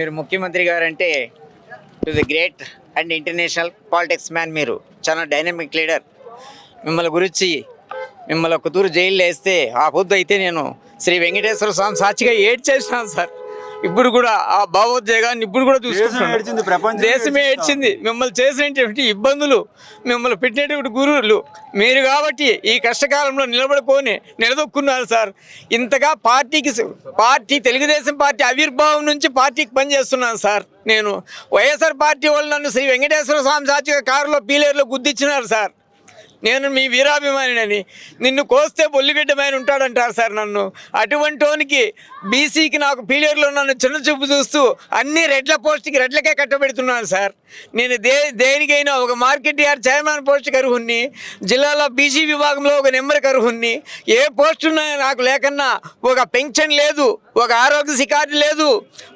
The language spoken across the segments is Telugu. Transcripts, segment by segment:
మీరు ముఖ్యమంత్రి guarantee to the great and international politics man మీరు. చాలా డైనమిక్ లీడర్. మిమ్మల్ని గురించి మిమ్మల్ని కుతూరు జైల్లో వేస్తే ఆ పొద్దు అయితే నేను శ్రీ వెంకటేశ్వర స్వామి సాక్షిగా ఏడ్ చేసినాను సార్. ఇప్పుడు కూడా ఆ భావోద్వేగాన్ని ఇప్పుడు కూడా ప్రపంచమే దేశమే ఏడ్చింది. మిమ్మల్ని చేసినటువంటి ఇబ్బందులు మిమ్మల్ని పెట్టినటువంటి గురువులు మీరు కాబట్టి ఈ కష్టకాలంలో నిలబడుకొని నిలదొక్కున్నారు సార్. ఇంతగా పార్టీకి పార్టీ తెలుగుదేశం పార్టీ ఆవిర్భావం నుంచి పార్టీకి పనిచేస్తున్నాను సార్ నేను. వైఎస్ఆర్ పార్టీ వాళ్ళు నన్ను శ్రీ వెంకటేశ్వర స్వామి సాక్షిగా కారులో పీలేరులో గుద్దిచ్చినారు సార్. నేను మీ వీరాభిమానినని. నిన్ను కోస్తే బొల్లిగడ్డమైన ఉంటాడంటారు సార్ నన్ను. అటువంటి వానికి బీసీకి నాకు పీలియర్లో నన్ను చిన్న చూపు చూస్తూ అన్ని రెడ్ల పోస్ట్కి రెడ్లకే కట్టబెడుతున్నాను సార్. నేను దే దేనికైనా ఒక మార్కెట్ యార్డ్ చైర్మన్ పోస్ట్కి అర్హుణ్ణి జిల్లాలో బీసీ విభాగంలో ఒక నెంబర్కి అర్హుణ్ణి ఏ పోస్ట్ ఉన్నాయో నాకు లేకన్నా ఒక పెన్షన్ లేదు ఒక ఆరోగ్య కార్డు లేదు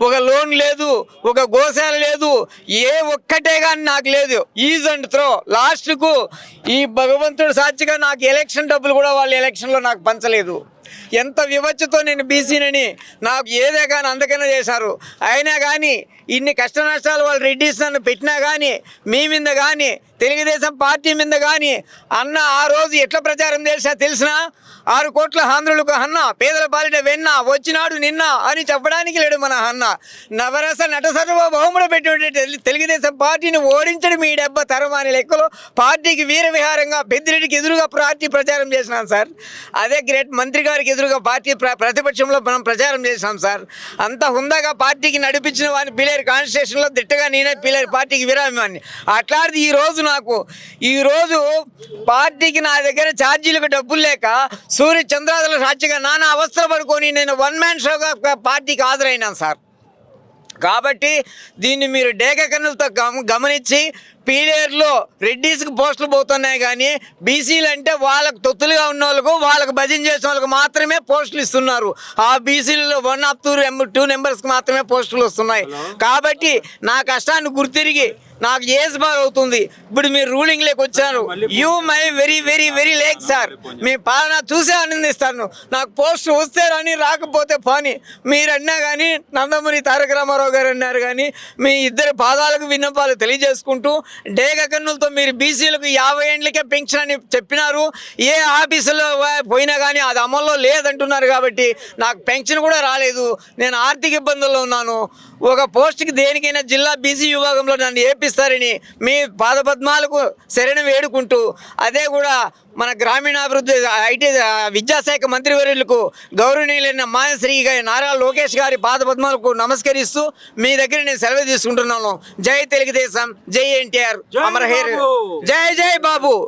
ఒక లోన్ లేదు ఒక గోశాల లేదు ఏ ఒక్కటే కానీ నాకు లేదు. Use and throw. లాస్ట్కు ఈ భగవంతుడు సాక్షిగా నాకు ఎలక్షన్ డబ్బులు కూడా వాళ్ళు ఎలక్షన్లో నాకు పంచలేదు. ఎంత వివచ్చతో నేను బీసీనని నాకు ఏదే కానీ అందకైనా చేశారు. అయినా కానీ ఇన్ని కష్ట నష్టాలు వాళ్ళు రెడ్డిస్ నన్ను పెట్టినా కానీ మీ మీద కానీ తెలుగుదేశం పార్టీ మీద కానీ అన్న ఆ రోజు ఎట్లా ప్రచారం చేసినా తెలిసినా? ఆరు కోట్ల ఆంధ్రులకు అన్న పేదల పాలిట వెన్న వచ్చినాడు నిన్న అని చెప్పడానికి లేడు మన అన్న. నవరస నట సర్వభౌముడు పెట్టి తెలుగుదేశం పార్టీని ఓడించడం ఈ డెబ్బ తరం అనే లెక్కలో పార్టీకి వీర విహారంగా పెద్దిరెడ్డికి ఎదురుగా పార్టీ ప్రచారం చేసినాం సార్. అదే గ్రేట్ మంత్రి గారికి ఎదురుగా పార్టీ ప్రతిపక్షంలో మనం ప్రచారం చేసినాం సార్. అంత హుందాగా పార్టీకి నడిపించిన వాడిని పిలేరు కాన్స్టిట్యూషన్లో దిట్టగా నేనే పిలేరు పార్టీకి విరామాన్ని అట్లాంటిది ఈ రోజున నాకు ఈ రోజు పార్టీకి నా దగ్గర ఛార్జీలకు డబ్బులు లేక సూర్య చంద్రాదుల సాక్షిగా నానా అవస్థలు పడుకొని నేను వన్ మ్యాన్ షోగా పార్టీకి హాజరైనాను సార్. కాబట్టి దీన్ని మీరు డేక కన్నులతో గమ గమనించి పీడియర్లో రెడ్డీస్కి పోస్టులు పోతున్నాయి కానీ బీసీలు అంటే వాళ్ళకు తొత్తులుగా ఉన్న వాళ్ళకు వాళ్ళకు భజన చేసిన వాళ్ళకి మాత్రమే పోస్టులు ఇస్తున్నారు. ఆ బీసీలలో వన్ ఆఫ్ టూ టూ నెంబర్స్కి మాత్రమే పోస్టులు వస్తున్నాయి. కాబట్టి నా కష్టాన్ని గుర్తిరిగి నాకు ఏజ్ బార్ అవుతుంది. ఇప్పుడు మీరు రూలింగ్ లేక వచ్చారు. You my very very very like sir మీ పాలన చూసే ఆనందిస్తాను. నాకు పోస్ట్ వస్తే రాని రాకపోతే పోని. మీరు అన్నా కానీ నందమూరి తారక రామారావు గారు అన్నారు కానీ మీ ఇద్దరి పాదాలకు విన్నపాలు తెలియజేసుకుంటూ డేగ కన్నులతో మీరు బీసీలకు యాభై ఏండ్లకే పెన్షన్ అని చెప్పినారు. ఏ ఆఫీసులో పోయినా కానీ అది అమల్లో లేదంటున్నారు కాబట్టి నాకు పెన్షన్ కూడా రాలేదు. నేను ఆర్థిక ఇబ్బందుల్లో ఉన్నాను. ఒక పోస్ట్కి దేనికైనా జిల్లా బీసీ విభాగంలో నన్ను ఏపిస్తారని మీ పాదపద్మాలకు శరణం వేడుకుంటూ అదే కూడా మన గ్రామీణాభివృద్ధి ఐటీ విద్యాశాఖ మంత్రివర్యులకు గౌరవనీయులైన మాయశ్రీ గారి నారా లోకేష్ గారి పాదపద్మాలకు నమస్కరిస్తూ మీ దగ్గర నేను సెలవు తీసుకుంటున్నాను. జై తెలుగుదేశం జై ఎన్టీఆర్. జై అమర్ హేర్ బాబు. జై జై బాబు.